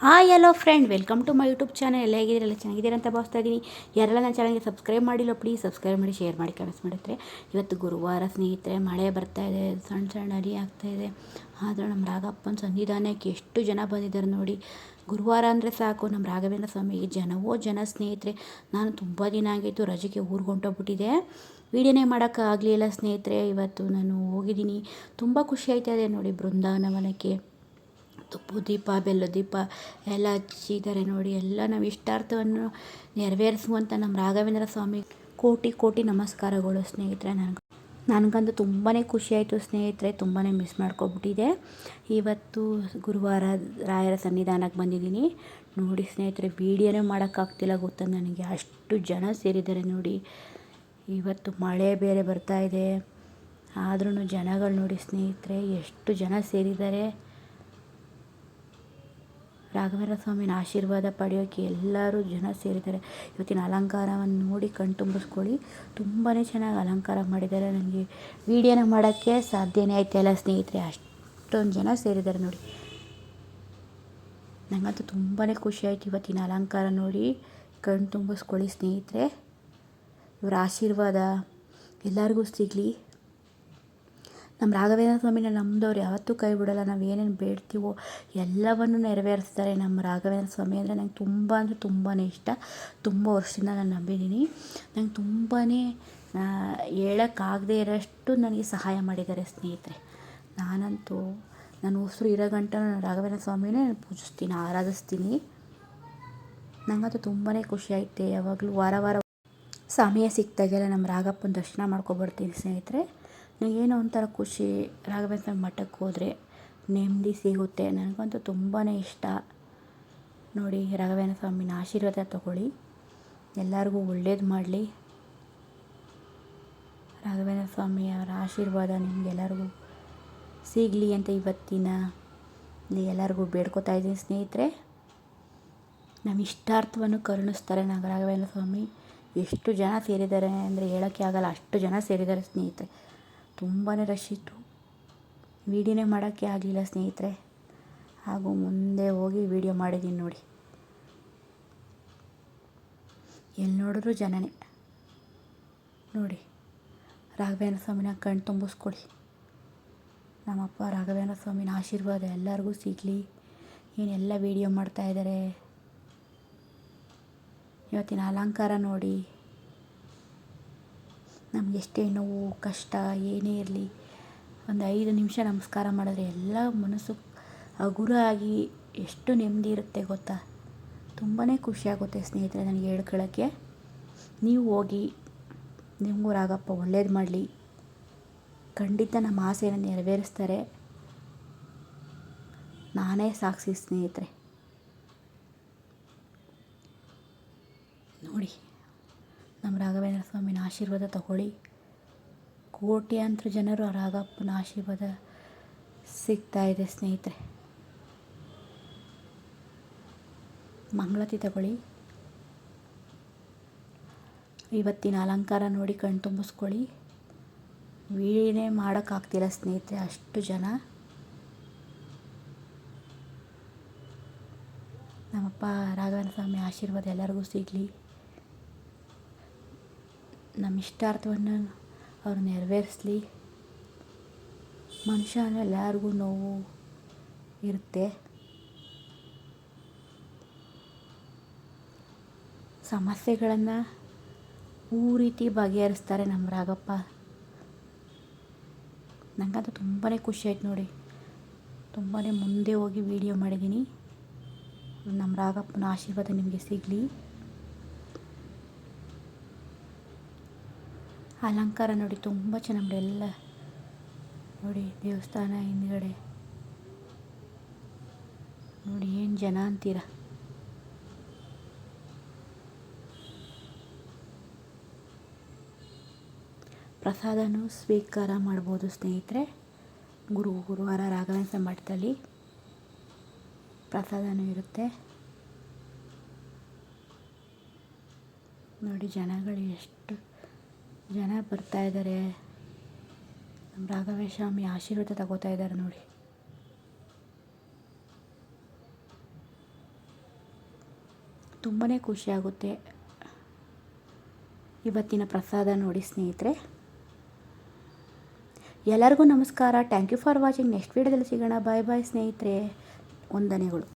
Hi hello friend welcome to my YouTube channel ಎಲ್ಲ ಹೇಗಿದ್ದೀರಲ್ಲ ಚೆನ್ನಾಗಿದ್ದೀರಾ ಅಂತ ಭಾವಿಸ್ತಾ ಇದ್ದೀನಿ. ಯಾರೆಲ್ಲ ನನ್ನ ಚಾನಲ್ಗೆ ಸಬ್ಸ್ಕ್ರೈಬ್ ಮಾಡಿಲ್ಲ ಪ್ಲೀಸ್ ಸಬ್ಸ್ಕ್ರೈಬ್ ಮಾಡಿ ಶೇರ್ ಮಾಡಿ ಕಮೆಂಟ್ಸ್ ಮಾಡಿದ್ರೆ. ಇವತ್ತು ಗುರುವಾರ ಸ್ನೇಹಿತರೆ, ಮಳೆ ಬರ್ತಾ ಇದೆ, ಸಣ್ಣ ಸಣ್ಣ ಅಡಿ ಆಗ್ತಾ ಇದೆ. ಆದರೂ ನಮ್ಮ ರಾಘಪ್ಪನ ಸಂವಿಧಾನಕ್ಕೆ ಎಷ್ಟು ಜನ ಬಂದಿದ್ದಾರೆ ನೋಡಿ. ಗುರುವಾರ ಅಂದರೆ ಸಾಕು. ನಮ್ಮ ರಾಘವೇಂದ್ರ ಸ್ವಾಮಿಗೆ ಜನವೋ ಜನ ಸ್ನೇಹಿತರೆ. ನಾನು ತುಂಬ ದಿನ ಆಗಿತ್ತು ರಜೆಗೆ ಊರಿಗೆ ಹೊಂಟೋಗ್ಬಿಟ್ಟಿದೆ ವೀಡಿಯೋನೇ ಮಾಡೋಕ್ಕಾಗಲಿಲ್ಲ ಸ್ನೇಹಿತರೆ. ಇವತ್ತು ನಾನು ಹೋಗಿದ್ದೀನಿ. ತುಂಬ ಖುಷಿ ಆಯ್ತಾ ಇದೆ ನೋಡಿ ಬೃಂದಾವನವನಕ್ಕೆ. ತುಪ್ಪು, ದೀಪ, ಬೆಲ್ಲ ದೀಪ ಎಲ್ಲ ಹಚ್ಚಿದ್ದಾರೆ ನೋಡಿ. ಎಲ್ಲ ನಾವು ಇಷ್ಟಾರ್ಥವನ್ನು ನೆರವೇರಿಸುವಂಥ ನಮ್ಮ ರಾಘವೇಂದ್ರ ಸ್ವಾಮಿ ಕೋಟಿ ಕೋಟಿ ನಮಸ್ಕಾರಗಳು ಸ್ನೇಹಿತರೆ ನನಗೆ. ನನಗಂತೂ ತುಂಬಾ ಖುಷಿ ಆಯಿತು ಸ್ನೇಹಿತರೆ. ತುಂಬಾ ಮಿಸ್ ಮಾಡ್ಕೊಬಿಟ್ಟಿದೆ. ಇವತ್ತು ಗುರುವಾರ ರಾಯರ ಸನ್ನಿಧಾನಕ್ಕೆ ಬಂದಿದ್ದೀನಿ. ನೋಡಿ ಸ್ನೇಹಿತರೆ, ವೀಡಿಯೋನೇ ಮಾಡೋಕ್ಕಾಗ್ತಿಲ್ಲ ಗೊತ್ತಾ ನನಗೆ. ಅಷ್ಟು ಜನ ಸೇರಿದ್ದಾರೆ ನೋಡಿ. ಇವತ್ತು ಮಳೆ ಬೇರೆ ಬರ್ತಾ ಇದೆ. ಆದ್ರೂ ಜನಗಳು ನೋಡಿ ಸ್ನೇಹಿತರೆ, ಎಷ್ಟು ಜನ ಸೇರಿದ್ದಾರೆ. ರಾಘವೇಂದ್ರ ಸ್ವಾಮಿನ ಆಶೀರ್ವಾದ ಪಡೆಯೋಕ್ಕೆ ಎಲ್ಲರೂ ಜನ ಸೇರಿದ್ದಾರೆ. ಇವತ್ತಿನ ಅಲಂಕಾರವನ್ನು ನೋಡಿ ಕಣ್ತುಂಬಿಸ್ಕೊಳ್ಳಿ ತುಂಬಾ ಚೆನ್ನಾಗಿ ಅಲಂಕಾರ ಮಾಡಿದ್ದಾರೆ. ನನಗೆ ವೀಡಿಯೋನ ಮಾಡೋಕ್ಕೆ ಸಾಧ್ಯನೇ ಆಯ್ತಾಯಿಲ್ಲ ಸ್ನೇಹಿತರೆ. ಅಷ್ಟೊಂದು ಜನ ಸೇರಿದ್ದಾರೆ ನೋಡಿ. ನನಗಂತೂ ತುಂಬಾ ಖುಷಿ ಆಯಿತು ಇವತ್ತಿನ ಅಲಂಕಾರ ನೋಡಿ ಕಣ್ತುಂಬಿಸ್ಕೊಳ್ಳಿ ಸ್ನೇಹಿತರೆ. ಇವರ ಆಶೀರ್ವಾದ ಎಲ್ಲರಿಗೂ ಸಿಗಲಿ. ನಮ್ಮ ರಾಘವೇಂದ್ರ ಸ್ವಾಮಿನ ನಮ್ಮದವ್ರು ಯಾವತ್ತೂ ಕೈ ಬಿಡೋಲ್ಲ. ನಾವು ಏನೇನು ಬೇಡ್ತೀವೋ ಎಲ್ಲವನ್ನು ನೆರವೇರಿಸ್ತಾರೆ ನಮ್ಮ ರಾಘವೇಂದ್ರ ಸ್ವಾಮಿ ಅಂದರೆ ನಂಗೆ ತುಂಬ ಅಂದರೆ ತುಂಬಾ ಇಷ್ಟ. ತುಂಬ ವರ್ಷದಿಂದ ನಾನು ನಂಬಿದ್ದೀನಿ ನಂಗೆ ತುಂಬಾ ಹೇಳೋಕ್ಕಾಗದೇ ಇರೋಷ್ಟು ನನಗೆ ಸಹಾಯ ಮಾಡಿದ್ದಾರೆ ಸ್ನೇಹಿತರೆ. ನಾನಂತೂ, ನಾನು ಉಸಿರು ಇರೋ ಗಂಟ ನಾನು ರಾಘವೇಂದ್ರ ಸ್ವಾಮಿನೇ ಪೂಜಿಸ್ತೀನಿ, ಆರಾಧಿಸ್ತೀನಿ. ನನಗಂತೂ ತುಂಬಾ ಖುಷಿ ಆಯ್ತು. ಯಾವಾಗಲೂ ವಾರ ವಾರ ಸಮಯ ಸಿಕ್ತಾಗೆಲ್ಲ ನಮ್ಮ ರಾಘಪ್ಪನ ದರ್ಶನ ಮಾಡ್ಕೊಬರ್ತೀನಿ ಸ್ನೇಹಿತರೆ. ನನಗೇನೋ ಒಂಥರ ಖುಷಿ ರಾಘವೇಂದ್ರ ಮಠಕ್ಕೆ ಹೋದರೆ ನೆಮ್ಮದಿ ಸಿಗುತ್ತೆ. ನನಗಂತೂ ತುಂಬಾ ಇಷ್ಟ. ನೋಡಿ, ರಾಘವೇಂದ್ರ ಸ್ವಾಮಿನ ಆಶೀರ್ವಾದ ತಗೊಳ್ಳಿ. ಎಲ್ಲರಿಗೂ ಒಳ್ಳೇದು ಮಾಡಲಿ. ರಾಘವೇಂದ್ರ ಸ್ವಾಮಿಯವರ ಆಶೀರ್ವಾದ ನಿಮಗೆಲ್ಲರಿಗೂ ಸಿಗಲಿ ಅಂತ ಇವತ್ತಿನ ಎಲ್ಲರಿಗೂ ಬೇಡ್ಕೋತಾ ಇದ್ದೀನಿ. ಸ್ನೇಹಿತರೆ, ನಮ್ಮ ಇಷ್ಟಾರ್ಥವನ್ನು ಕರುಣಿಸ್ತಾರೆ ನಾಗ ರಾಘವೇಂದ್ರ ಸ್ವಾಮಿ. ಎಷ್ಟು ಜನ ಸೇರಿದ್ದಾರೆ ಅಂದರೆ ಹೇಳೋಕ್ಕೆ ಆಗಲ್ಲ. ಅಷ್ಟು ಜನ ಸೇರಿದ್ದಾರೆ ಸ್ನೇಹಿತರೆ. ತುಂಬಾ ರಶ್ ಇತ್ತು. ವೀಡಿಯೋನೇ ಮಾಡೋಕ್ಕೆ ಆಗಲಿಲ್ಲ ಸ್ನೇಹಿತರೆ. ಹಾಗೂ ಮುಂದೆ ಹೋಗಿ ವೀಡಿಯೋ ಮಾಡಿದ್ದೀನಿ ನೋಡಿ. ಎಲ್ಲಿ ನೋಡಿದ್ರು ಜನನೇ. ನೋಡಿ, ರಾಘವೇಂದ್ರ ಸ್ವಾಮಿನ ಕಣ್ ತುಂಬಿಸ್ಕೊಡಿ ನಮ್ಮಪ್ಪ ರಾಘವೇಂದ್ರ ಸ್ವಾಮಿನ ಆಶೀರ್ವಾದ ಎಲ್ಲರಿಗೂ ಸಿಗಲಿ. ಏನೆಲ್ಲ ವೀಡಿಯೋ ಮಾಡ್ತಾಯಿದ್ದಾರೆ ಇವತ್ತಿನ ಅಲಂಕಾರ ನೋಡಿ. ನಮ್ಗೆ ಎಷ್ಟೇ ನೋವು, ಕಷ್ಟ, ಏನೇ ಇರಲಿ, ಒಂದು ಐದು ನಿಮಿಷ ನಮಸ್ಕಾರ ಮಾಡಿದ್ರೆ ಎಲ್ಲ ಮನಸ್ಸು ಹಗುರ ಆಗಿ ಎಷ್ಟು ನೆಮ್ಮದಿ ಇರುತ್ತೆ ಗೊತ್ತಾ? ತುಂಬಾ ಖುಷಿಯಾಗುತ್ತೆ ಸ್ನೇಹಿತರೆ ನನಗೆ ಹೇಳ್ಕೊಳ್ಳೋಕ್ಕೆ. ನೀವು ಹೋಗಿ ನಿಮಗೂ ರಾಗಪ್ಪ ಒಳ್ಳೇದು ಮಾಡಲಿ. ಖಂಡಿತ ನಮ್ಮ ಆಸೆಯನ್ನು ನೆರವೇರಿಸ್ತಾರೆ. ನಾನೇ ಸಾಕ್ಷಿ ಸ್ನೇಹಿತರೆ. ನೋಡಿ. ನಮ್ಮ ರಾಘವೇಂದ್ರ ಸ್ವಾಮಿನ ಆಶೀರ್ವಾದ ತಗೊಳ್ಳಿ. ಕೋಟ್ಯಾಂತರ ಜನರು ಆ ರಾಘಪ್ಪನ ಆಶೀರ್ವಾದ ಸಿಗ್ತಾ ಇದೆ ಸ್ನೇಹಿತರೆ. ಮಂಗಳತಿ ತಗೊಳ್ಳಿ. ಇವತ್ತಿನ ಅಲಂಕಾರ ನೋಡಿ ಕಣ್ ತುಂಬಿಸ್ಕೊಳ್ಳಿ. ವೀಣೆ ಮಾಡೋಕ್ಕಾಗ್ತಿಲ್ಲ ಸ್ನೇಹಿತರೆ ಅಷ್ಟು ಜನ. ನಮ್ಮಪ್ಪ ರಾಘವೇಂದ್ರ ಸ್ವಾಮಿ ಆಶೀರ್ವಾದ ಎಲ್ಲರಿಗೂ ಸಿಗಲಿ. ನಮ್ಮ ಇಷ್ಟಾರ್ಥವನ್ನು ಅವರು ನೆರವೇರಿಸ್ಲಿ. ಮನುಷ್ಯ ಅಂದರೆ ಎಲ್ಲರಿಗೂ ನೋವು ಇರುತ್ತೆ. ಸಮಸ್ಯೆಗಳನ್ನು ಊ ರೀತಿ ಬಗೆಹರಿಸ್ತಾರೆ ನಮ್ಮ ರಾಗಪ್ಪ ನನಗಂತೂ ತುಂಬಾ ಖುಷಿ ಆಯ್ತು ನೋಡಿ. ತುಂಬಾ ಮುಂದೆ ಹೋಗಿ ವಿಡಿಯೋ ಮಾಡಿದ್ದೀನಿ. ನಮ್ಮ ರಾಗಪ್ಪನ ಆಶೀರ್ವಾದ ನಿಮಗೆ ಸಿಗಲಿ. ಅಲಂಕಾರ ನೋಡಿ, ತುಂಬ ಚೆನ್ನಾಗಿ ಎಲ್ಲ ನೋಡಿ, ದೇವಸ್ಥಾನ ಹಿಂದ್ಗಡೆ. ನೋಡಿ, ಏನು ಜನ ಅಂತೀರ? ಪ್ರಸಾದನೂ ಸ್ವೀಕಾರ ಮಾಡ್ಬೋದು ಸ್ನೇಹಿತರೆ. ಗುರು, ಗುರುವಾರ ರಾಘವೇಂದ್ರ ಮಠದಲ್ಲಿ ಪ್ರಸಾದನೂ ಇರುತ್ತೆ. ನೋಡಿ, ಜನಗಳು ಎಷ್ಟು ಜನ ಬರ್ತಾ ಇದ್ದಾರೆ ನಮ್ಮ ರಾಘವೇಶ ಆಶೀರ್ವಾದ ತಗೋತಾ ಇದ್ದಾರೆ ನೋಡಿ. ತುಂಬಾ ಖುಷಿಯಾಗುತ್ತೆ ಇವತ್ತಿನ ಪ್ರಸಾದ ನೋಡಿ ಸ್ನೇಹಿತರೆ. ಎಲ್ಲರಿಗೂ ನಮಸ್ಕಾರ. Thank you for watching next ವೀಡಿಯೋದಲ್ಲಿ ಸಿಗೋಣ. ಬಾಯ್ ಬಾಯ್ ಸ್ನೇಹಿತರೆ. ವಂದನೆಗಳು.